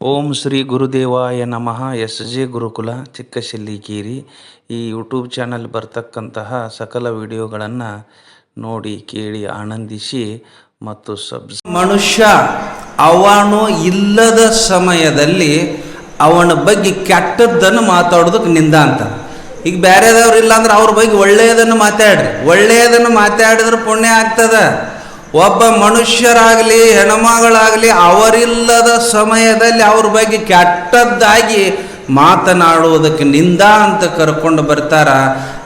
ಓಂ ಶ್ರೀ ಗುರುದೇವಾಯ ನಮಃ. S J ಗುರುಕುಲ ಚಿಕ್ಕಶಿಲ್ಲಿಕೇರಿ ಈ YouTube channel ಬರ್ತಕ್ಕಂತಹ ಸಕಲ ವಿಡಿಯೋಗಳನ್ನು ನೋಡಿ, ಕೇಳಿ, ಆನಂದಿಸಿ ಮತ್ತು ಸಬ್ ಮನುಷ್ಯ ಅವನು ಇಲ್ಲದ ಸಮಯದಲ್ಲಿ ಅವನ ಬಗ್ಗೆ ಕೆಟ್ಟದ್ದನ್ನು ಮಾತಾಡೋದಕ್ಕೆ ನಿಂದ ಅಂತ. ಈಗ ಬೇರೆದವ್ರು ಇಲ್ಲ ಅಂದ್ರೆ ಅವ್ರ ಬಗ್ಗೆ ಒಳ್ಳೆಯದನ್ನು ಮಾತಾಡ್ರಿ. ಒಳ್ಳೆಯದನ್ನು ಮಾತಾಡಿದ್ರೆ ಪುಣ್ಯ ಆಗ್ತದ. ಒಬ್ಬ ಮನುಷ್ಯರಾಗಲಿ, ಹೆಣಮಗಳಾಗಲಿ, ಅವರಿಲ್ಲದ ಸಮಯದಲ್ಲಿ ಅವ್ರ ಬಗ್ಗೆ ಕೆಟ್ಟದ್ದಾಗಿ ಮಾತನಾಡುವುದಕ್ಕೆ ನಿಂದ ಅಂತ ಕರ್ಕೊಂಡು ಬರ್ತಾರ.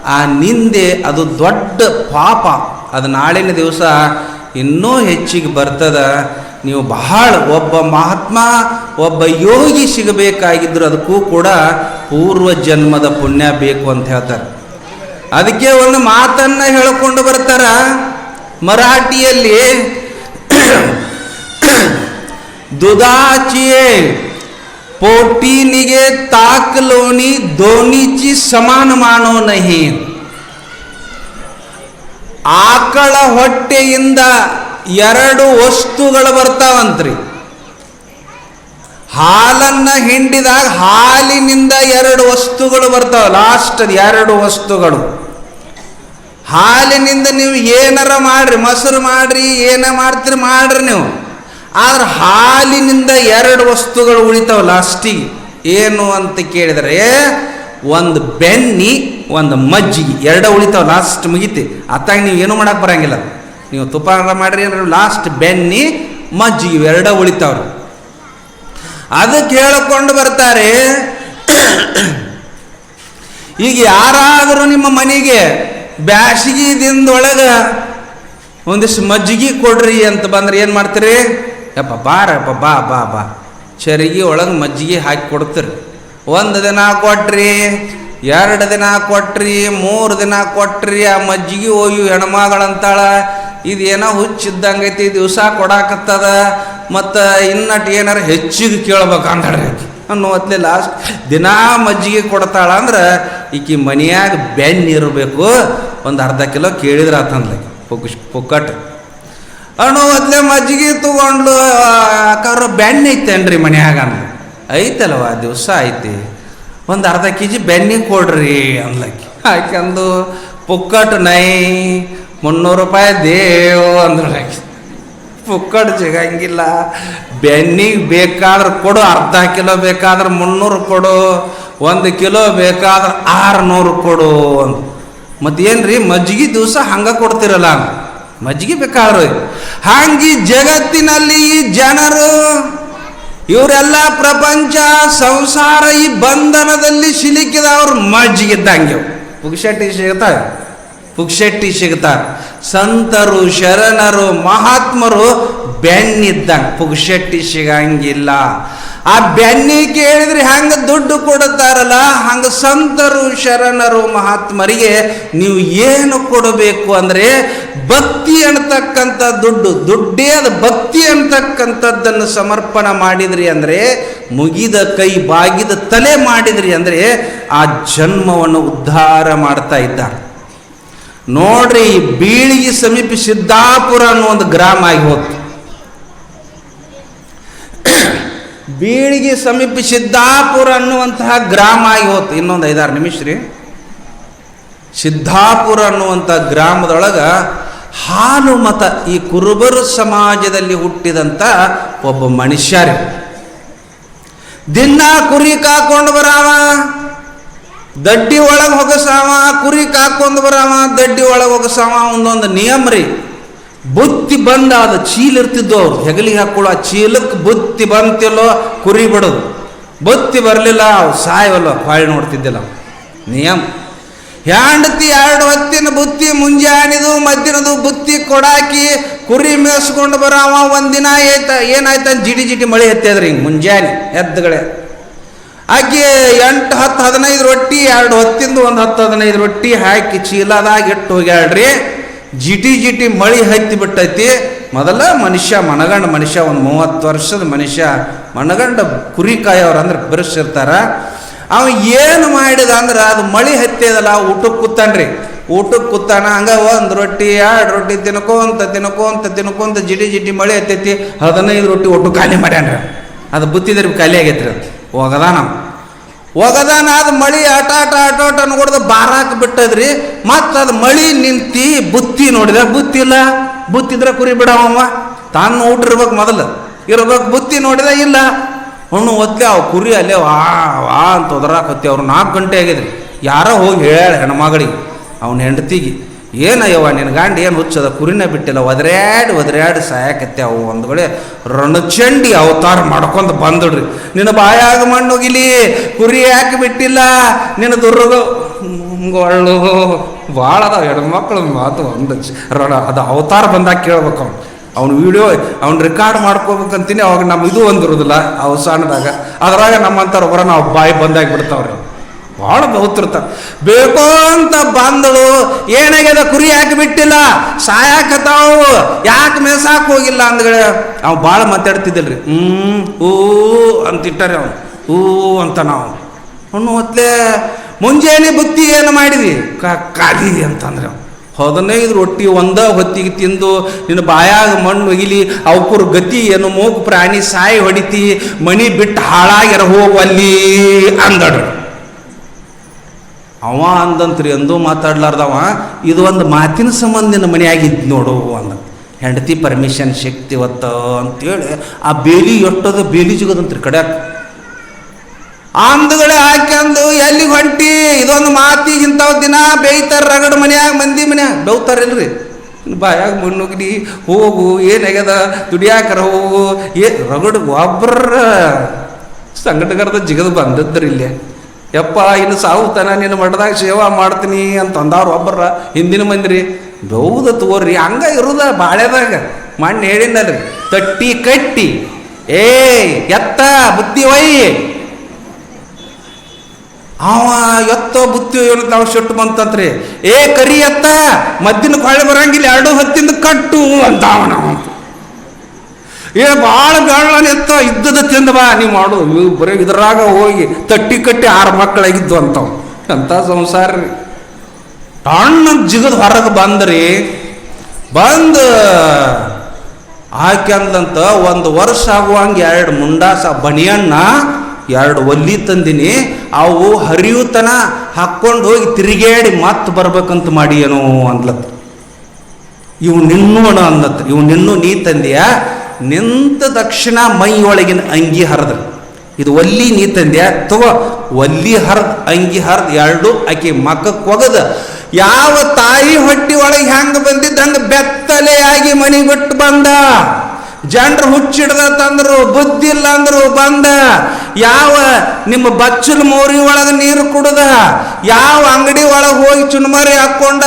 ಆ ನಿಂದೆ ಅದು ದೊಡ್ಡ ಪಾಪ. ಅದು ನಾಳಿನ ದಿವಸ ಇನ್ನೂ ಹೆಚ್ಚಿಗೆ ಬರ್ತದ. ನೀವು ಬಹಳ ಒಬ್ಬ ಮಹಾತ್ಮ, ಒಬ್ಬ ಯೋಗಿ ಸಿಗಬೇಕಾಗಿದ್ರು ಅದಕ್ಕೂ ಕೂಡ ಪೂರ್ವ ಜನ್ಮದ ಪುಣ್ಯ ಬೇಕು ಅಂತ ಹೇಳ್ತಾರೆ. ಅದಕ್ಕೆ ಒಂದು ಮಾತನ್ನು ಹೇಳಿಕೊಂಡು ಬರ್ತಾರ. ಮರಾಠಿಯಲ್ಲಿ दुधाचिये पोटीनिगे ताकलोनी दोन्हीची समान मानो नाही ಆಕಳ ಹೊಟ್ಟೆಯಿಂದ ಎರಡು ವಸ್ತುಗಳು ಬರ್ತಾವಂತ್ರಿ ಹಾಲನ್ನ ಹಿಂಡಿದಾಗ ಹಾಲಿನಿಂದ ಎರಡು ವಸ್ತುಗಳು ಬರ್ತಾವ ಲಾಸ್ಟ್ ಎರಡು ವಸ್ತುಗಳು ಹಾಲಿನಿಂದ ನೀವು ಏನಾರ ಮಾಡ್ರಿ, ಮೊಸರು ಮಾಡ್ರಿ, ಏನ ಮಾಡ್ತೀರಿ, ಮಾಡ್ರಿ ನೀವು. ಆದ್ರೆ ಹಾಲಿನಿಂದ ಎರಡು ವಸ್ತುಗಳು ಉಳಿತಾವ ಲಾಸ್ಟಿಗೆ ಏನು ಅಂತ ಕೇಳಿದರೆ, ಒಂದು ಬೆನ್ನಿ, ಒಂದು ಮಜ್ಜಿಗೆ, ಎರಡು ಉಳಿತಾವ ಲಾಸ್ಟ್ ಮುಗಿತಿ. ಅತ್ತಾಗ ನೀವು ಏನು ಮಾಡಕ್ಕೆ ಬರಂಗಿಲ್ಲ. ನೀವು ತುಪ್ಪ ಮಾಡ್ರಿ ಅಂದ್ರೆ ಲಾಸ್ಟ್ ಬೆನ್ನಿ, ಮಜ್ಜಿಗೆ ಇವೆರಡ ಉಳಿತಾವ್ರಿ ಅದಕ್ಕೆ ಹೇಳಿಕೊಂಡು ಬರ್ತಾರೆ. ಈಗ ಯಾರಾದರೂ ನಿಮ್ಮ ಮನೆಗೆ ಬ್ಯಾಸಿಗೆ ದಿನದೊಳಗೆ ಒಂದಿಷ್ಟು ಮಜ್ಜಿಗೆ ಕೊಡ್ರಿ ಅಂತ ಬಂದ್ರೆ ಏನು ಮಾಡ್ತೀರಿ? ಯಪ್ಪ ಬಾರಪ್ಪ ಬಾ ಬಾ ಬಾ. ಚರಿಗೆ ಒಳಗೆ ಮಜ್ಜಿಗೆ ಹಾಕಿ ಕೊಡ್ತೀರಿ. ಒಂದು ದಿನ ಕೊಟ್ರಿ, ಎರಡು ದಿನ ಕೊಟ್ರಿ, ಮೂರು ದಿನ ಕೊಟ್ರಿ, ಆ ಮಜ್ಜಿಗೆ ಹೋಗಿ ಹೆಣ್ಮಗಳಂತಾಳ, ಇದೇನೋ ಹುಚ್ಚಿದ್ದಂಗೈತಿ, ದಿವಸ ಕೊಡಾಕತ್ತದ, ಮತ್ತು ಇನ್ನಟ್ಟು ಏನಾರ ಹೆಚ್ಚಿಗೆ ಕೇಳ್ಬೇಕು ಅಂದಾಳ್ರಿ ಆಕಿ. ಅನ್ನೋ ಹೊತ್ಲೆ ಲಾಸ್ಟ್ ದಿನಾ ಮಜ್ಜಿಗೆ ಕೊಡ್ತಾಳ ಅಂದ್ರೆ ಈಕಿ ಮನೆಯಾಗ ಬೆನ್ನು ಇರಬೇಕು ಒಂದು ಅರ್ಧ ಕಿಲೋ ಕೇಳಿದ್ರೆ ಆತಂದ್ಲೆ ಪುಕ್ ಪುಕ್ಕಟ್. ಅಣ್ಣು ಹೊತ್ಲೆ ಮಜ್ಜಿಗೆ ತಗೊಂಡ್ಲು ಅಕ್ಕಾರ ಬೆಣ್ಣೆ ಐತೇನ್ರಿ ಮನ್ಯಾಗ ಅಂದ್ಲು. ಐತಲ್ವ ದಿವಸ ಐತಿ. ಒಂದು ಅರ್ಧ ಕೆ ಜಿ ಬೆಣ್ಣೆ ಕೊಡ್ರಿ ಅಂದ್ಲಕ್ಕಿ. ಹಾಕೆಂದು ಪುಕ್ಕಟ್ಟು ನೈ, ಮುನ್ನೂರು ರೂಪಾಯಿ ದೇವ್ ಅಂದ್ರಲ್ಲಕ್ಕಿ ಪುಕ್ಕಟ್ ಸಿಗಂಗಿಲ್ಲ. ಬೆನ್ನಿಗೆ ಬೇಕಾದ್ರೆ ಕೊಡು, ಅರ್ಧ ಕಿಲೋ ಬೇಕಾದ್ರೆ ಮುನ್ನೂರು ಕೊಡು, ಒಂದು ಕಿಲೋ ಬೇಕಾದ್ರೆ ಆರುನೂರು ಕೊಡು ಅಂತ ಮತ್ತೇನ್ರಿ, ಮಜ್ಜಿಗೆ ದಿವಸ ಹಂಗೆ ಕೊಡ್ತಿರಲ್ಲ. ಮಜ್ಜಿಗೆ ಬೇಕಾದ್ರೆ. ಹಂಗೆ ಜಗತ್ತಿನಲ್ಲಿ ಈ ಜನರು, ಇವರೆಲ್ಲ ಪ್ರಪಂಚ, ಸಂಸಾರ ಈ ಬಂಧನದಲ್ಲಿ ಸಿಲುಕಿದವ್ರು ಮಜ್ಜಿಗಿದ್ದಂಗೆ ಪುಕ್ಷಟ್ಟಿ ಸಿಗ್ತಾವೆ ಪುಕ್ಷಟ್ಟಿ ಸಿಗ್ತಾರೆ. ಸಂತರು, ಶರಣರು, ಮಹಾತ್ಮರು ಬೆನ್ನಿದ್ದಂಗೆ. ಪುಕ್ಷಟ್ಟಿ ಸಿಗಂಗಿಲ್ಲ. ಆ ಬೆನ್ನಿ ಕೇಳಿದ್ರೆ ಹೆಂಗೆ ದುಡ್ಡು ಕೊಡುತ್ತಾರಲ್ಲ, ಹಂಗೆ ಸಂತರು ಶರಣರು ಮಹಾತ್ಮರಿಗೆ ನೀವು ಏನು ಕೊಡಬೇಕು ಅಂದರೆ ಭಕ್ತಿ ಅನ್ನತಕ್ಕಂಥ ದುಡ್ಡು, ದುಡ್ಡೇ ಅದು ಭಕ್ತಿ ಅಂತಕ್ಕಂಥದ್ದನ್ನು ಸಮರ್ಪಣ ಮಾಡಿದ್ರಿ ಅಂದರೆ, ಮುಗಿದ ಕೈ ಬಾಗಿದ ತಲೆ ಮಾಡಿದ್ರಿ ಅಂದರೆ ಆ ಜನ್ಮವನ್ನು ಉದ್ಧಾರ ಮಾಡ್ತಾ ಇದ್ದಾರೆ. ನೋಡ್ರಿ ಬೀಳಿಗೆ ಸಮೀಪ ಸಿದ್ದಾಪುರ ಅನ್ನೋ ಒಂದು ಗ್ರಾಮ ಆಗಿ ಹೋಗ್ತು ಬೀಳಿಗೆ ಸಮೀಪ ಸಿದ್ದಾಪುರ ಅನ್ನುವಂತಹ ಗ್ರಾಮ ಇವತ್ತು, ಇನ್ನೊಂದು ಐದಾರು ನಿಮಿಷ ರೀ ಸಿದ್ದಾಪುರ ಅನ್ನುವಂಥ ಗ್ರಾಮದೊಳಗೆ ಹಾಲು ಮತ ಈ ಕುರುಬರು ಸಮಾಜದಲ್ಲಿ ಹುಟ್ಟಿದಂಥ ಒಬ್ಬ ಮನುಷ್ಯ ರೀ. ದಿನ ಕುರಿ ಕಾಕೊಂಡು ಬರಾವ, ದಡ್ಡಿ ಒಳಗೆ ಹೊಗಸಾವ, ಕುರಿ ಕಾಕೊಂಡು ಬರಾವ, ದಡ್ಡಿ ಒಳಗೆ ಹೊಗಸಾವ, ಒಂದೊಂದು ನಿಯಮ ರೀ. ಬುತ್ತಿ ಬಂದ ಅದು ಚೀಲ ಇರ್ತಿದ್ದು ಅವ್ರು. ಹೆಗಲಿಗೆ ಹಾಕೊಳ್ಳೋ ಆ ಚೀಲಕ್ಕೆ ಬುತ್ತಿ ಬಂತಿಲ್ಲೋ, ಕುರಿ ಬಿಡೋದು. ಬುತ್ತಿ ಬರಲಿಲ್ಲ, ಅವು ಸಾಯವಲ್ಲ ಪಾಳಿ ನೋಡ್ತಿದ್ದಿಲ್ಲ ನಿಯಮ. ಹೆಂಡತಿ ಎರಡು ಹೊತ್ತಿನ ಬುತ್ತಿ ಮುಂಜಾನಿದು, ಮಧ್ಯಾಹ್ನದು ಬುತ್ತಿ ಕೊಡಾಕಿ ಕುರಿ ಮೇಯಿಸ್ಕೊಂಡು ಬರಾವ, ಒಂದಿನ ಏತ, ಏನಾಯ್ತು ಜಿಡಿ ಜಿಡಿ ಮಳೆ ಎತ್ತದ್ರಿ ಹಿಂಗೆ ಮುಂಜಾನೆ, ಎದ್ದುಗಳೇ. ಆಕೆ ಎಂಟು ಹತ್ತು ಹದಿನೈದು ರೊಟ್ಟಿ, ಎರಡು ಹೊತ್ತಿಂದು ಒಂದು ಹತ್ತು ಹದಿನೈದು ರೊಟ್ಟಿ ಹಾಕಿ ಚೀಲದಾಗ ಇಟ್ಟು ಹೋಗ್ಯಾಳ್ರಿ. ಜಿಟಿ ಜಿಟಿ ಮಳಿ ಹತ್ತಿ ಬಿಟ್ಟೈತಿ. ಮೊದಲ ಮನುಷ್ಯ ಮನಗಂಡ ಮನುಷ್ಯ, ಒಂದು ಮೂವತ್ತು ವರ್ಷದ ಮನುಷ್ಯ ಮನಗಂಡ ಕುರಿ ಕಾಯೋರು ಅಂದ್ರೆ ಬಿರ್ಸಿರ್ತಾರ. ಅವ ಏನು ಮಾಡಿದ ಅಂದ್ರೆ ಅದು ಮಳಿ ಹತ್ತಿದಲ್ಲ ಊಟಕ್ಕೆ ಕೂತಾನ್ರಿ. ಊಟಕ್ಕೆ ಕೂತಾನ, ಹಂಗ ಒಂದು ರೊಟ್ಟಿ, ಎರಡು ರೊಟ್ಟಿ ತಿನ್ಕೊಂತ ತಿನ್ಕೊಂತ ತಿನ್ಕೊಂತ ಜಿಟಿ ಜಿಟಿ ಮಳಿ ಹತ್ತೈತಿ. ಹದಿನೈದು ರೊಟ್ಟಿ ಒಟ್ಟು ಖಾಲಿ ಮಾಡ್ಯಾನ್ರಿ. ಅದು ಬುತ್ತಿದ್ರೆ ಖಾಲಿ ಆಗೈತ್ರಿ ಅದು. ಹೋಗದ ಒಗದಾನ ಅದು ಮಳಿ ಆಟ ಆಟ ಆಟ ಆಟ ನೋಡಿದ್ರೆ ಬಾರಾಕ್ ಬಿಟ್ಟದ್ರಿ. ಮತ್ತು ಅದು ಮಳಿ ನಿಂತಿ ಬುತ್ತಿ ನೋಡಿದ ಬುತ್ತಿಲ್ಲ ಬುತ್ತಿದ್ರೆ ಕುರಿ ಬಿಡವಮ್ಮ ತಾನು ಊಟ ಇರ್ಬೇಕು ಮೊದಲು. ಇರ್ಬೇಕು ಬುತ್ತಿ ನೋಡಿದ ಇಲ್ಲ. ಹಣ್ಣು ಒತ್ತೆ ಅವು ಕುರಿ ಅಲ್ಲೇ ವಾ ವಾ ಅಂತ ಒದರಾಕತ್ತಿ ಅವ್ರು ನಾಲ್ಕು ಗಂಟೆ ಆಗಿದ್ರಿ. ಯಾರೋ ಹೋಗಿ ಹೇಳ ಹೆಣ್ಮಗಳಿಗೆ. ಅವನ ಹೆಂಡತಿಗೆ. ಏನಯ್ಯವ್ವ ನಿನ್ನ ಗಂಡ ಏನು ಹುಚ್ಚದ? ಕುರಿನ ಬಿಟ್ಟಿಲ್ಲ, ಒದರ್ಯಾಡಿ ಒದರ್ಯಾಡಿ ಸಾಯಕತ್ತೆ ಅವು. ಒಂದು ಕಡೆ ರಣಚಂಡಿ ಅವತಾರ ಮಾಡ್ಕೊಂಡು ಬಂದಡ್ರಿ ನಿನ್ನ ಬಾಯಾಗ ಮಣ್ಣುಗಿಲಿ, ಕುರಿ ಯಾಕೆ ಬಿಟ್ಟಿಲ್ಲ? ನಿನ್ನ ದುರ್ಗ ಒಳ್ಳು ಭಾಳ ಅದಾವ ಹೆಣ್ಮಕ್ಳು ಮಾತು ಒಂದು ರಣ, ಅದು ಅವತಾರ ಬಂದಾಗ ಕೇಳ್ಬೇಕು ಅವ್ನು. ಅವ್ನ ವಿಡಿಯೋ, ಅವ್ನು ರೆಕಾರ್ಡ್ ಮಾಡ್ಕೋಬೇಕಂತೀನಿ, ಅವಾಗ ನಮ್ಮ ಇದು ಒಂದಿರೋದಿಲ್ಲ ಅವಸಾನದಾಗ. ಅದರಾಗ ನಮ್ಮಂಥವ್ರು ಒಬ್ಬರ ನಾವು ಬಾಯಿ ಬಂದಾಗ ಬಿಡ್ತಾವ್ರಿ. ಭಾಳ ಬಹುತೃತ. ಬೇಕೋ ಅಂತ ಬಂದಳು, ಏನಾಗ್ಯದ ಕುರಿ ಯಾಕೆ ಬಿಟ್ಟಿಲ್ಲ? ಸಾಯಾಕತಾವು ಯಾಕೆ ಮೇಸಾಕ್ ಹೋಗಿಲ್ಲ ಅಂದ್ಗಳೆ. ಅವ್ ಭಾಳ ಮಾತಾಡ್ತಿದ್ದಿಲ್ರಿ. ಹ್ಮ್ ಊ ಅಂತ ಇಟ್ಟಾರೆ ಅವನು. ಹೂ ಅಂತ ನಾವು. ಅವನು ಹೊತ್ತಲೇ ಮುಂಜಾನೆ ಬುತ್ತಿ ಏನು ಮಾಡಿದಿ? ಖಾಲಿ ಅಂತಂದ್ರೆ ಅವ್ನು. ಹದಿನೈದು ರೊಟ್ಟಿ ಒಂದ ಹೊತ್ತಿಗೆ ತಿಂದು, ನಿನ್ನ ಬಾಯಾಗ ಮಣ್ಣು ಒಗಿಲಿ ಅವಕುರ್ ಗತಿ ಏನು ಮೂಗು ಪ್ರಾಣಿ ಸಾಯಿ ಹೊಡಿತಿ ಮಣಿ ಬಿಟ್ಟು ಹಾಳಾಗಿರ ಹೋಗುವಲ್ಲಿ ಅಂದಡ್ರು ಅವ ಅಂದಂತ್ರಿ ಎಂದೂ ಮಾತಾಡ್ಲಾರ್ದವ, ಇದು ಒಂದು ಮಾತಿನ ಸಂಬಂಧಿನ ಮನೆಯಾಗಿದ್ದು ನೋಡು ಅಂದ. ಹೆಂಡತಿ ಪರ್ಮಿಷನ್ ಶಕ್ತಿ ಒತ್ತ ಅಂತೇಳಿ ಆ ಬೇಲಿ ಎಷ್ಟದ ಬೇಲಿ ಸಿಗೋದಂತ್ರಿ ಕಡ್ಯಾಕ. ಅಂದುಗಳೇ ಹಾಕ್ಯಂದು ಎಲ್ಲಿ ಹೊಂಟಿ? ಇದೊಂದು ಮಾತಿಗೆ ಇಂಥವ್ ದಿನ ಬೇಯ್ತಾರ ರಗಡ ಮನ್ಯಾಗ, ಮಂದಿ ಮನ್ಯಾಗ. ಬೇವ್ತಾರಿಲ್ರಿ ಬಾಯಾಗ ಮುನ್ನುಗ್ಡಿ ಹೋಗು, ಏನಾಗ್ಯದ? ದುಡಿಯಾಕರ ಹೋಗು, ಏ, ರಗಡ್ ಒಬ್ಬರ ಸಂಘಟಕರದ ಜಿಗದು ಬಂದದ್ರಿ ಇಲ್ಲಿ. ಯಪ್ಪ, ಇನ್ನು ಸಾವುತನ ನಿನ್ನ ಮಠದಾಗ ಸೇವಾ ಮಾಡ್ತೀನಿ ಅಂತ ಅಂದವ್ರು ಒಬ್ಬರ ಹಿಂದಿನ ಮಂದಿರಿ. ಬೌದ ತೋರ್ರಿ ಹಂಗ ಇರುದ ಬಾಳೆದಾಗ ಮಣ್ಣು ಹೇಳಿನಲ್ರಿ ತಟ್ಟಿ ಕಟ್ಟಿ. ಏ ಎತ್ತ ಬುದ್ಧಿ ಒಯ್ಯಿ ಅವ ಎತ್ತ ಬುದ್ಧಿ ಅಂತ ನಾವು ಶೆಟ್ಟು ಬಂತಂತ್ರಿ. ಏ, ಕರಿ ಎತ್ತ, ಮದ್ದಿನ ಕೊಳೆ ಬರಂಗಿಲ್ಲ, ಎರಡು ಹತ್ತಿಂದ ಕಟ್ಟು ಅಂತ ಅವನ ಏ ಭಾಳ ಬೇಡ ಎತ್ತ ಇದ್ದದ ತಿಂದ ಬಾ ನೀವು ಮಾಡು. ನೀವು ಬರೀ ಇದ್ರಾಗ ಹೋಗಿ ತಟ್ಟಿ ಕಟ್ಟಿ ಆರು ಮಕ್ಕಳಾಗಿದ್ದು ಅಂತವ್. ಅಂತ ಸಂಸಾರ ರೀ. ಟಣ್ಣ ಜಿಗದ ಹೊರಗೆ ಬಂದ್ರಿ, ಬಂದು ಹಾಕ್ಯಂದಂತ ಒಂದು ವರ್ಷ ಆಗುವಂಗೆ ಎರಡು ಮುಂಡಾಸ ಬನಿಯಣ್ಣ, ಎರಡು ಒಲ್ಲಿ ತಂದಿನಿ, ಅವು ಹರಿಯುತನ ಹಾಕ್ಕೊಂಡು ಹೋಗಿ ತಿರುಗೇಡಿ ಮತ್ತೆ ಬರ್ಬೇಕಂತ ಮಾಡಿ ಅಂದ್ಲತ್ತ. ಇವು ನಿನ್ನೋಣ ಅಂದತ್ತ ಇವು ನಿನ್ನು ನೀ ತಂದೆಯ? ನಿಂತ ತಕ್ಷಣ ಮೈಯೊಳಗಿನ ಅಂಗಿ ಹರಿದ್ರ ಇದು ಒಲ್ಲಿ ನೀ ತಂದ್ಯಾ? ತಗೋ, ಒಲ್ಲಿ ಹರಿದ್, ಅಂಗಿ ಹರಿದ್ ಎರಡು ಆಕೆ ಮಕ್ಕಕ್ಕೆ ಒಗದ. ಯಾವ ತಾಯಿ ಹೊಟ್ಟಿ ಒಳಗೆ ಹೆಂಗೆ ಬಂದಿದ್ದ ಹಂಗೆ ಬೆತ್ತಲೆಯಾಗಿ ಮನಿ ಬಿಟ್ಟು ಬಂದ. ಜನರು ಹುಚ್ಚಿಡ್ದ ತಂದ್ರು ಬುದ್ಧಿ ಇಲ್ಲ ಅಂದ್ರು ಬಂದ. ಯಾವ ನಿಮ್ಮ ಬಚ್ಚಲು ಮೋರಿ ಒಳಗೆ ನೀರು ಕುಡ್ದ? ಯಾವ ಅಂಗಡಿ ಒಳಗೆ ಹೋಗಿ ಚುನ್ಮರಿ ಹಾಕೊಂಡ?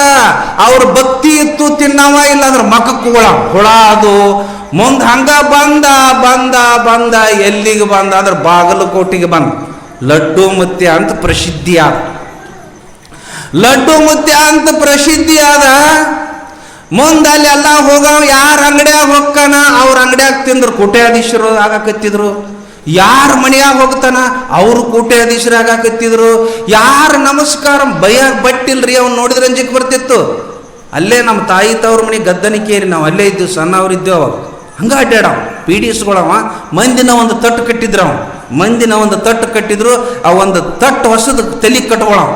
ಅವ್ರ ಭಕ್ತಿ ಇತ್ತು ತಿನ್ನವ ಇಲ್ಲ ಅಂದ್ರೆ ಮಕ್ಕಕ್ಕೆ ಹುಳ. ಹುಳ ಅದು. ಮುಂದೆ ಹಂಗ ಬಂದ ಬಂದ ಬಂದ, ಎಲ್ಲಿಗೆ ಬಂದ? ಅಂದ್ರೆ ಬಾಗಲಕೋಟೆಗೆ ಬಂದ. ಲಡ್ಡು ಮುತ್ಯ ಅಂತ ಪ್ರಸಿದ್ಧಿ ಆದ. ಲಡ್ಡು ಮುತ್ಯ ಅಂತ ಪ್ರಸಿದ್ಧಿ ಆದ. ಮುಂದೆ ಅಲ್ಲಿ ಎಲ್ಲ ಹೋಗವ, ಯಾರ ಅಂಗಡಿಯಾಗ ಹೋಗ್ತಾನ ಅವ್ರ ಅಂಗಡಿಯಾಗ ತಿಂದ್ರು. ಕೋಟ್ಯಾಧೀಶರು ಆಗಾಕತ್ತಿದ್ರು. ಯಾರ ಮನೆಯಾಗ ಹೋಗ್ತಾನ, ಅವರು ಕೋಟ್ಯಾಧೀಶರು ಆಗಾಕತ್ತಿದ್ರು. ಯಾರ ನಮಸ್ಕಾರ ಭಯ ಬಟ್ಟಿಲ್ರಿ, ಅವ್ನು ನೋಡಿದ್ರೆ ಅಂಜಿಕ್ ಬರ್ತಿತ್ತು. ಅಲ್ಲೇ ನಮ್ಮ ತಾಯಿ ತವ್ರ ಮನೆ ಗದ್ದನಿಕೇರಿ, ನಾವು ಅಲ್ಲೇ ಇದ್ದೀವಿ ಸಣ್ಣವ್ರು ಇದ್ದೇವೆ ಅವಾಗ. ಹಂಗ ಅಡ್ಡಾಡವ ಎಸ್ಗಳವ ಮಂದಿನ ಒಂದು ತಟ್ಟು ಕಟ್ಟಿದ್ರವ ಮಂದಿನ ಒಂದು ತಟ್ಟು ಕಟ್ಟಿದ್ರು, ಆ ಒಂದು ತಟ್ಟು ಹೊಸದ ತಲೆ ಕಟ್ಕೊಳವ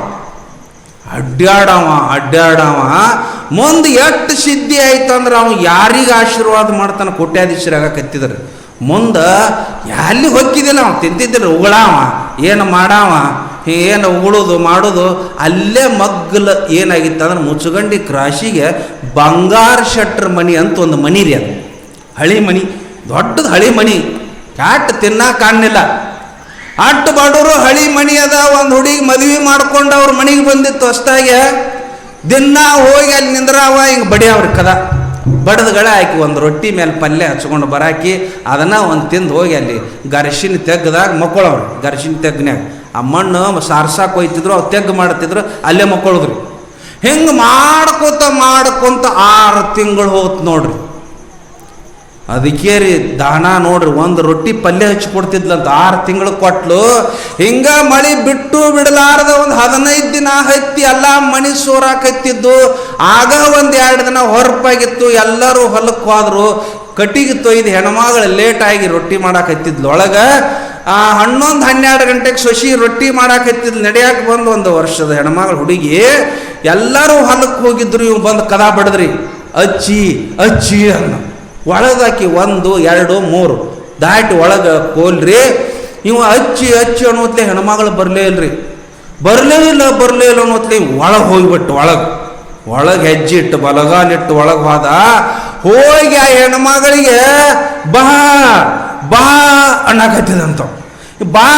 ಅಡ್ಡಾಡವ ಅಡ್ಡಾಡವ ಮುಂದೆ ಎಷ್ಟು ಸಿದ್ಧಿ ಆಯ್ತು ಅಂದ್ರೆ ಅವನು ಯಾರಿಗೆ ಆಶೀರ್ವಾದ ಮಾಡ್ತಾನೆ ಕೋಟ್ಯಾಧೀಶರಾಗ ಕತ್ತಿದ್ರು. ಮುಂದೆ ಎಲ್ಲಿ ಹೊಕ್ಕಿದಿಲ್ಲ ಅವ್ನು. ತಿಂತಿದ್ದಿಲ್ಲ ಉಗಳವ ಏನು ಮಾಡವ ಏನು ಉಗುಳೋದು, ಮಾಡೋದು? ಅಲ್ಲೇ ಮಗ್ಗಲ ಏನಾಗಿತ್ತು ಅಂದ್ರೆ ಮುಚ್ಚುಗಂಡಿ ಕ್ರಾಶಿಗೆ ಬಂಗಾರ ಶೆಟ್ರ್ ಮನಿ ಅಂತ ಒಂದು ಮನಿ ರೀ ಅದು. ಹಳಿ ಮನಿ, ದೊಡ್ಡದು ಹಳೆ ಮನಿ. ಕ್ಯಾಟ್ ತಿನ್ನಾ ಕಾಣಲಿಲ್ಲ. ಅಟ್ಟು ಬಡವರು ಹಳಿ ಮಣಿ ಅದ, ಒಂದು ಹುಡುಗಿ ಮದುವೆ ಮಾಡ್ಕೊಂಡು ಅವ್ರ ಮನೆಗೆ ಬಂದಿತ್ತು ಅಷ್ಟಾಗೆ. ದಿನ ಹೋಗಿ ಅಲ್ಲಿ ನಿಂದ್ರಾವ, ಹಿಂಗೆ ಬಡಿಯವ್ರ ಕದ. ಬಡದ್ಗಳ ಹಾಕಿ ಒಂದು ರೊಟ್ಟಿ ಮೇಲೆ ಪಲ್ಯ ಹಚ್ಕೊಂಡು ಬರಾಕಿ, ಅದನ್ನು ಒಂದು ತಿಂದು ಹೋಗಿ ಅಲ್ಲಿ ಗರ್ಶಿನ ತೆಗ್ದಾಗ ಮಕ್ಕಳವ್ರು. ಗರ್ಶಿನ ತೆಗ್ನ್ಯಾಗ. ಆ ಮಣ್ಣು ಸಾರ್ಸಾಕ್ ಹೋಯ್ತಿದ್ರು ಅವ್ರು ತೆಗ್ಗು ಮಾಡ್ತಿದ್ರು, ಅಲ್ಲೇ ಮಕ್ಕಳಿದ್ರು. ಹಿಂಗೆ ಮಾಡ್ಕೊತ ಮಾಡ್ಕೊತ ಆರು ತಿಂಗಳು ಹೋತ್ ನೋಡ್ರಿ. ಅದಕ್ಕೆ ರೀ ದಾನ ನೋಡ್ರಿ, ಒಂದು ರೊಟ್ಟಿ ಪಲ್ಯ ಹಚ್ಚಿ ಕೊಡ್ತಿದ್ಲಂತ ಆರು ತಿಂಗಳು ಕೊಟ್ಲು. ಹಿಂಗ ಮಳಿ ಬಿಟ್ಟು ಬಿಡಲಾರದ ಒಂದು ಹದಿನೈದು ದಿನ ಹತ್ತಿ ಎಲ್ಲ ಮಣಿ ಸೋರಾಕತ್ತಿದ್ದು. ಆಗ ಒಂದು ಎರಡು ದಿನ ಹೊರಪಾಗಿತ್ತು, ಎಲ್ಲರೂ ಹೊಲಕ್ಕೆ ಹೋದ್ರು. ಕಟ್ಟಿಗೆ ತೊಯ್ದು ಹೆಣ್ಮಗಳು ಲೇಟಾಗಿ ರೊಟ್ಟಿ ಮಾಡಾಕತ್ತಿದ್ಲು. ಒಳಗೆ ಆ ಹನ್ನೊಂದು ಹನ್ನೆರಡು ಗಂಟೆಗೆ ಶಶಿ ರೊಟ್ಟಿ ಮಾಡಾಕತ್ತಿದ್ಲು. ನಡೆಯಕ್ಕೆ ಬಂದು ಒಂದು ವರ್ಷದ ಹೆಣ್ಮಗಳು ಹುಡುಗಿ, ಎಲ್ಲರೂ ಹೊಲಕ್ಕೆ ಹೋಗಿದ್ರು ಇವ್ ಬಂದು ಕದಾ ಬಡದ್ರಿ. ಅಚ್ಚಿ ಅಚ್ಚಿ ಅನ್ನ ಒಳಗಾಕಿ ಒಂದು, ಎರಡು, ಮೂರು. ದಾಟಿ ಒಳಗೆ ಕೋಲ್ರಿ. ನೀವು ಅಚ್ಚಿ ಹಚ್ಚಿ ಅನ್ನೋತ್ಲೆ ಹೆಣ್ಮಗಳು ಬರಲೇ ಇಲ್ರಿ. ಬರಲೇ ಇಲ್ಲ ಬರಲೇ ಇಲ್ಲ ಅನ್ನೋತ್ಲೆ ಒಳಗೆ ಹೋಗ್ಬಿಟ್ಟು, ಒಳಗೆ. ಒಳಗೆ ಹೆಜ್ಜೆ ಇಟ್ಟು ಬಲಗಾಲಿಟ್ಟು ಒಳಗೆ ಹೋದ, ಹೋಗಿ ಆ ಹೆಣ್ಮಗಳಿಗೆ ಬಾ ಬಾ ಅನ್ನಕತ್ತಿದಂತ ಬಾ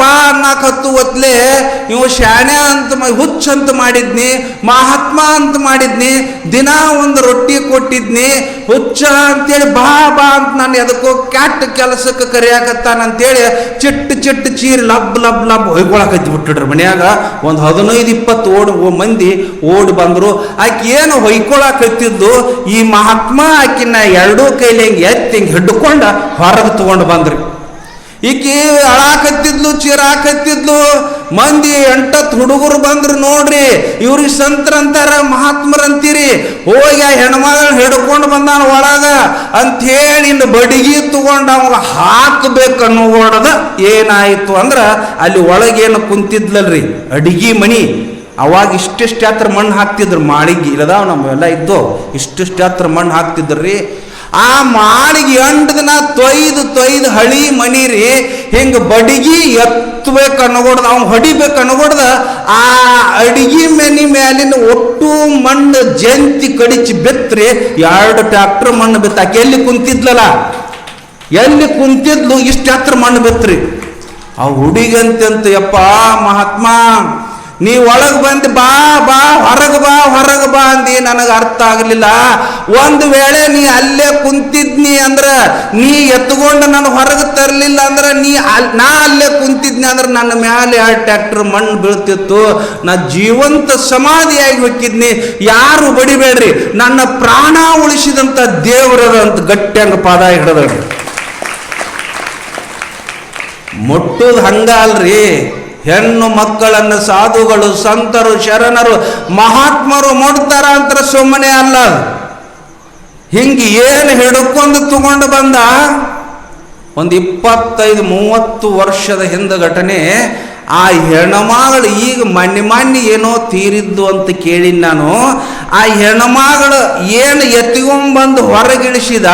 ಬಾ ಅನ್ನಕತ್ತು ಒತ್ಲೆ ಇವು ಶಾಣೆ ಅಂತ ಹುಚ್ಚ ಅಂತ ಮಾಡಿದ್ನಿ, ಮಹಾತ್ಮ ಅಂತ ಮಾಡಿದ್ನಿ, ದಿನ ಒಂದು ರೊಟ್ಟಿ ಕೊಟ್ಟಿದ್ನಿ, ಹುಚ್ಚ ಅಂತೇಳಿ ಬಾ ಬಾ ಅಂತ ನಾನು ಎದಕ್ಕೋ ಕ್ಯಾಟ್ ಕೆಲಸಕ್ಕೆ ಕರಿಯಾಕತ್ತಾನಂತೇಳಿ ಚಿಟ್ಟು ಚಿಟ್ಟು ಚೀರಿ ಲಬ್ ಲಬ್ ಲಬ್ ಹೊಯ್ಕೊಳಕತ್ತಿ ಬಿಟ್ಟಿಡ್ರಿ ಮನ್ಯಾಗ. ಒಂದು ಹದಿನೈದು ಇಪ್ಪತ್ತು ಓಡಿ ಮಂದಿ ಓಡಿ ಬಂದರು. ಆಕೆ ಏನು ಹೊಯ್ಕೊಳಕತ್ತಿದ್ದು ಈ ಮಹಾತ್ಮ ಆಕಿನ ಎರಡೂ ಕೈಲಿ ಹಿಂಗೆ ಎತ್ತಿ ಹಿಂಗೆ ಹಿಡ್ಕೊಂಡ ಹೊರಗೆ ತಗೊಂಡು ಬಂದ್ರಿ. ಈಕಿ ಅಳಾಕತ್ತಿದ್ಲು, ಚೀರಾಕತ್ತಿದ್ಲು. ಮಂದಿ ಎಂಟತ್ತು ಹುಡುಗರು ಬಂದ್ರು ನೋಡ್ರಿ ಇವ್ರಿಗೆ ಸಂತ್ರ ಅಂತಾರ ಮಹಾತ್ಮರಂತೀರಿ. ಹೋಗಿ ಆ ಹೆಣ್ಮಗಳ ಹಿಡ್ಕೊಂಡು ಬಂದಾನ ಒಳಗ. ಅಂಥೇಳಿ ಇನ್ನು ಬಡಿಗೆ ತಗೊಂಡು ಅವಾಗ ಹಾಕಬೇಕು ಅನ್ನೋದ ಏನಾಯಿತು ಅಂದ್ರೆ ಅಲ್ಲಿ ಒಳಗೇನು ಕುಂತಿದ್ಲಲ್ರಿ, ಅಡಿಗೆ ಮಣಿ ಅವಾಗ ಇಷ್ಟಿಷ್ಟು ಹತ್ರ ಮಣ್ಣು ಹಾಕ್ತಿದ್ರು, ಮಾಳಿಗೆ ಇಲ್ಲದ ನಮ್ಮೆಲ್ಲ ಇದ್ದು ಇಷ್ಟಿಷ್ಟು ಹತ್ರ ಮಣ್ಣು ಹಾಕ್ತಿದ್ರಿ. ಆ ಮಾಡಿಗೆ ಎಂಟು ದಿನ ತೊಯ್ದು ತೊಯ್ದು ಹಳಿ ಮನಿ ರೀ ಹಿಂಗೆ ಬಡಿಗಿ ಎತ್ತಬೇಕು ಅನ್ನಗೊಡ್ದು, ಅವ್ನು ಹೊಡಿಬೇಕು ಅನ್ನಗೋಡ್ದ, ಆ ಅಡಿಗೆ ಮನಿ ಮೇಲಿನ ಒಟ್ಟು ಮಣ್ಣು ಜಂತಿ ಕಡಿಚಿ ಬಿತ್ತರಿ ಎರಡು ಟ್ಯಾಕ್ಟರ್ ಮಣ್ಣು ಬೆತ್ತ ಆಕೆ ಎಲ್ಲಿ ಕುಂತಿದ್ಲಲ್ಲ? ಎಲ್ಲಿ ಕುಂತಿದ್ಲು? ಇಷ್ಟು ಹತ್ರ ಮಣ್ಣು ಬಿತ್ತರಿ ಆ ಅಂತ ಯಪ್ಪ ಮಹಾತ್ಮ ನೀ ಒಳಗೆ ಬಂದು ಬಾ ಬಾ, ಹೊರಗೆ ಬಾ ಹೊರಗೆ ಬಾ ಅಂದಿ ನನಗೆ ಅರ್ಥ ಆಗಲಿಲ್ಲ. ಒಂದು ವೇಳೆ ನೀ ಅಲ್ಲೇ ಕುಂತಿದ್ನಿ ಅಂದ್ರೆ ನೀ ಎತ್ಕೊಂಡು ನಾನು ಹೊರಗೆ ತರಲಿಲ್ಲ ಅಂದ್ರೆ ನೀ ಅಲ್, ನಾ ಅಲ್ಲೇ ಕುಂತಿದ್ನಿ ಅಂದ್ರೆ ನನ್ನ ಮ್ಯಾಲೆ ಆ ಟ್ಯಾಕ್ಟರ್ ಮಣ್ಣು ಬೀಳ್ತಿತ್ತು. ನಾ ಜೀವಂತ ಸಮಾಧಿಯಾಗಿ ಹೋಗಿದ್ನಿ. ಯಾರು ಬಡಿಬೇಡ್ರಿ, ನನ್ನ ಪ್ರಾಣ ಉಳಿಸಿದಂಥ ದೇವರದ ಅಂತ ಗಟ್ಟಿಯಂಗ ಪಾದ ಹಿಡಿದ್ರಿ ಮುಟ್ಟುದು ಹಂಗ ಅಲ್ರಿ. ಹೆಣ್ಣು ಮಕ್ಕಳನ್ನು ಸಾಧುಗಳು, ಸಂತರು, ಶರಣರು, ಮಹಾತ್ಮರು ಮುಡ್ತಾರ ಅಂತ ಸುಮ್ಮನೆ ಅಲ್ಲ. ಹಿಂಗೆ ಏನು ಹಿಡ್ಕೊಂಡು ತಗೊಂಡು ಬಂದ ಒಂದು ಇಪ್ಪತ್ತೈದು, ಮೂವತ್ತು ವರ್ಷದ ಹಿಂದೆ ಘಟನೆ ಆ ಹೆಣ್ಮಗಳು ಈಗ ಮಣ್ಣಿ ಮಣ್ಣಿ ಏನೋ ತೀರಿದ್ದು ಅಂತ ಕೇಳಿ ನಾನು ಆ ಹೆಣ್ಮಗಳು ಏನು ಎತ್ತಿಗೊಂಬಂದು ಹೊರಗಿಳಿಸಿದ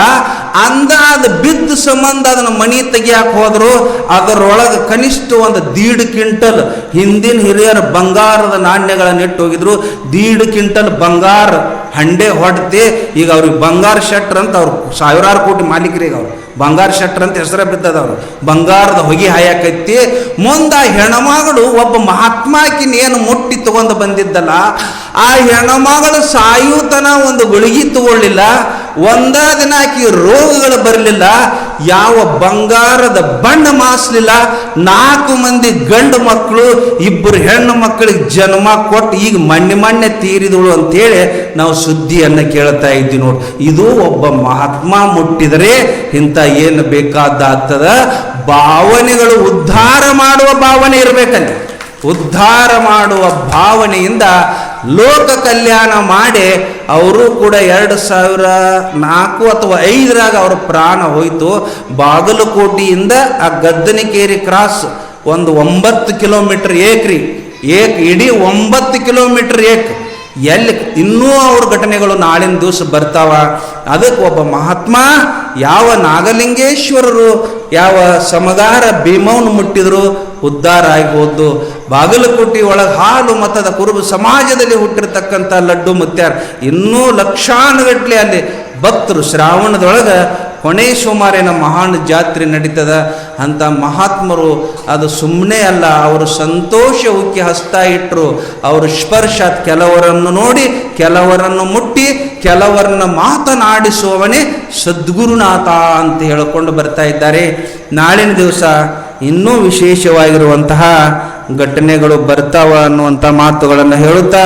ಅಂದ ಅದು ಬಿದ್ದ ಸಂಬಂಧ ಅದನ್ನು ಮನಿ ತೆಗಿಯಾಕ ಹೋದ್ರು. ಅದರೊಳಗೆ ಕನಿಷ್ಠ ಒಂದು ದೀಡ್ ಕ್ವಿಂಟಲ್ ಹಿಂದಿನ ಹಿರಿಯರ ಬಂಗಾರದ ನಾಣ್ಯಗಳನ್ನ ಇಟ್ಟು ಹೋಗಿದ್ರು ದೀಡ್ ಕ್ವಿಂಟಲ್ ಬಂಗಾರ ಹಂಡೆ ಹೊಡ್ತಿ, ಈಗ ಅವ್ರಿಗೆ ಬಂಗಾರ ಶೆಟ್ರ್ ಅಂತ ಅವ್ರು ಸಾವಿರಾರು ಕೋಟಿ ಮಾಲೀಕರಿಗೆ ಅವ್ರು. ಬಂಗಾರ ಶೆಟ್ರ್ ಅಂತ ಹೆಸರೇ ಬಿದ್ದದ ಅವ್ರು ಬಂಗಾರದ ಹೊಗೆ ಹಾಯಕೈತಿ ಮುಂದೆ ಹೆಣ್ಮಗಳು ಒಬ್ಬ ಮಹಾತ್ಮಾಕಿನ ಏನು ಮುಟ್ಟಿ ತಗೊಂಡು ಬಂದಿದ್ದಲ್ಲ ಆ ಹೆಣ್ಮಗಳು ಸಾಯುತನ ಒಂದು ಗುಳಿಗೆ ತಗೊಳ್ಳಿಲ್ಲ ಒಂದ ದಿನ ಆಕಿ ರೋಗಗಳು ಬರಲಿಲ್ಲ, ಯಾವ ಬಂಗಾರದ ಬಣ್ಣ ಮಾಸಲಿಲ್ಲ, ನಾಲ್ಕು ಮಂದಿ ಗಂಡು ಮಕ್ಕಳು, ಇಬ್ಬರು ಹೆಣ್ಣು ಮಕ್ಕಳಿಗೆ ಜನ್ಮ ಕೊಟ್ಟು ಈಗ ಮಣ್ಣೆ ಮಣ್ಣೆ ತೀರಿದಳು ಅಂತೇಳಿ ನಾವು ಸುದ್ದಿಯನ್ನು ಕೇಳ್ತಾ ಇದ್ವಿ ನೋಡಿ. ಇದು ಒಬ್ಬ ಮಹಾತ್ಮ ಮುಟ್ಟಿದರೆ ಇಂಥ ಏನು ಬೇಕಾದಾಗ್ತದ ಭಾವನೆಗಳು ಉದ್ಧಾರ ಮಾಡುವ ಭಾವನೆ ಇರಬೇಕಂತೆ. ಉದ್ಧಾರ ಮಾಡುವ ಭಾವನೆಯಿಂದ ಲೋಕ ಕಲ್ಯಾಣ ಮಾಡಿ ಅವರು ಕೂಡ ಎರಡು ಸಾವಿರ ನಾಲ್ಕು ಅಥವಾ ಐದರಾಗ ಅವ್ರ ಪ್ರಾಣ ಹೋಯಿತು. ಬಾಗಲಕೋಟೆಯಿಂದ ಆ ಗದ್ದನಿಕೇರಿ ಕ್ರಾಸ್ ಒಂದು ಒಂಬತ್ತು ಕಿಲೋಮೀಟರ್ ಏಕ್ರಿ ಏಕ್, ಇಡೀ ಒಂಬತ್ತು ಕಿಲೋಮೀಟರ್ ಏಕ್. ಎಲ್ಲಿ ಇನ್ನೂ ಅವ್ರ ಘಟನೆಗಳು ನಾಳಿನ ದಿವಸ ಬರ್ತಾವ. ಅದಕ್ಕೆ ಒಬ್ಬ ಮಹಾತ್ಮ, ಯಾವ ನಾಗಲಿಂಗೇಶ್ವರರು, ಯಾವ ಸಮಗಾರ ಭೀಮವನ್ನು ಮುಟ್ಟಿದ್ರು ಉದ್ಧಾರ ಆಗ್ಬೋದು ಬಾಗಲಕೋಟೆ ಒಳಗೆ ಹಾಲು ಮತದ ಕುರುಬು ಸಮಾಜದಲ್ಲಿ ಹುಟ್ಟಿರ್ತಕ್ಕಂಥ ಲಡ್ಡು ಮುತ್ಯಾರ ಇನ್ನೂ ಲಕ್ಷಾನುಗಟ್ಲೆ ಅಲ್ಲಿ ಭಕ್ತರು ಶ್ರಾವಣದೊಳಗೆ ಹೊಣೆ ಸೋಮಾರಿನ ಮಹಾನ್ ಜಾತ್ರೆ ನಡೀತದ. ಅಂತ ಮಹಾತ್ಮರು ಅದು ಸುಮ್ಮನೆ ಅಲ್ಲ, ಅವರು ಸಂತೋಷ ಉಕ್ಕಿ ಹಸ್ತಾ ಇಟ್ಟರು ಅವರು ಸ್ಪರ್ಶ ಕೆಲವರನ್ನು ನೋಡಿ, ಕೆಲವರನ್ನು ಮುಟ್ಟಿ, ಕೆಲವರನ್ನ ಮಾತನಾಡಿಸುವವನೇ ಸದ್ಗುರುನಾಥ ಅಂತ ಹೇಳಿಕೊಂಡು ಬರ್ತಾ ಇದ್ದಾರೆ. ನಾಳಿನ ದಿವಸ ಇನ್ನೂ ವಿಶೇಷವಾಗಿರುವಂತಹ ಘಟನೆಗಳು ಬರ್ತಾವ ಅನ್ನುವಂಥ ಮಾತುಗಳನ್ನು ಹೇಳುತ್ತಾ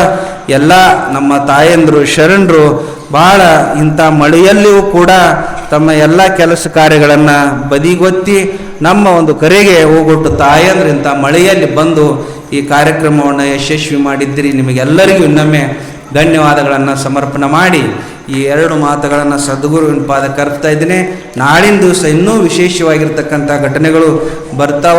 ಎಲ್ಲ ನಮ್ಮ ತಾಯಂದರು, ಶರಣರು ಭಾಳ ಇಂಥ ಮಳೆಯಲ್ಲಿಯೂ ಕೂಡ ತಮ್ಮ ಎಲ್ಲ ಕೆಲಸ ಕಾರ್ಯಗಳನ್ನು ಬದಿಗೊತ್ತಿ ನಮ್ಮ ಒಂದು ಕರೆಗೆ ಹೋಗೊಟ್ಟು ತಾಯಂದ್ರು ಇಂಥ ಮಳೆಯಲ್ಲಿ ಬಂದು ಈ ಕಾರ್ಯಕ್ರಮವನ್ನು ಯಶಸ್ವಿ ಮಾಡಿದ್ದೀರಿ. ನಿಮಗೆಲ್ಲರಿಗೂ ಇನ್ನೊಮ್ಮೆ ಧನ್ಯವಾದಗಳನ್ನು ಸಮರ್ಪಣೆ ಮಾಡಿ ಈ ಎರಡು ಮಾತುಗಳನ್ನು ಸದ್ಗುರುವಿನ ಪಾದ ಕರ್ತಾ ಇದ್ದೇನೆ. ನಾಳಿನ ದಿವಸ ಇನ್ನೂ ವಿಶೇಷವಾಗಿರ್ತಕ್ಕಂಥ ಘಟನೆಗಳು ಬರ್ತಾವ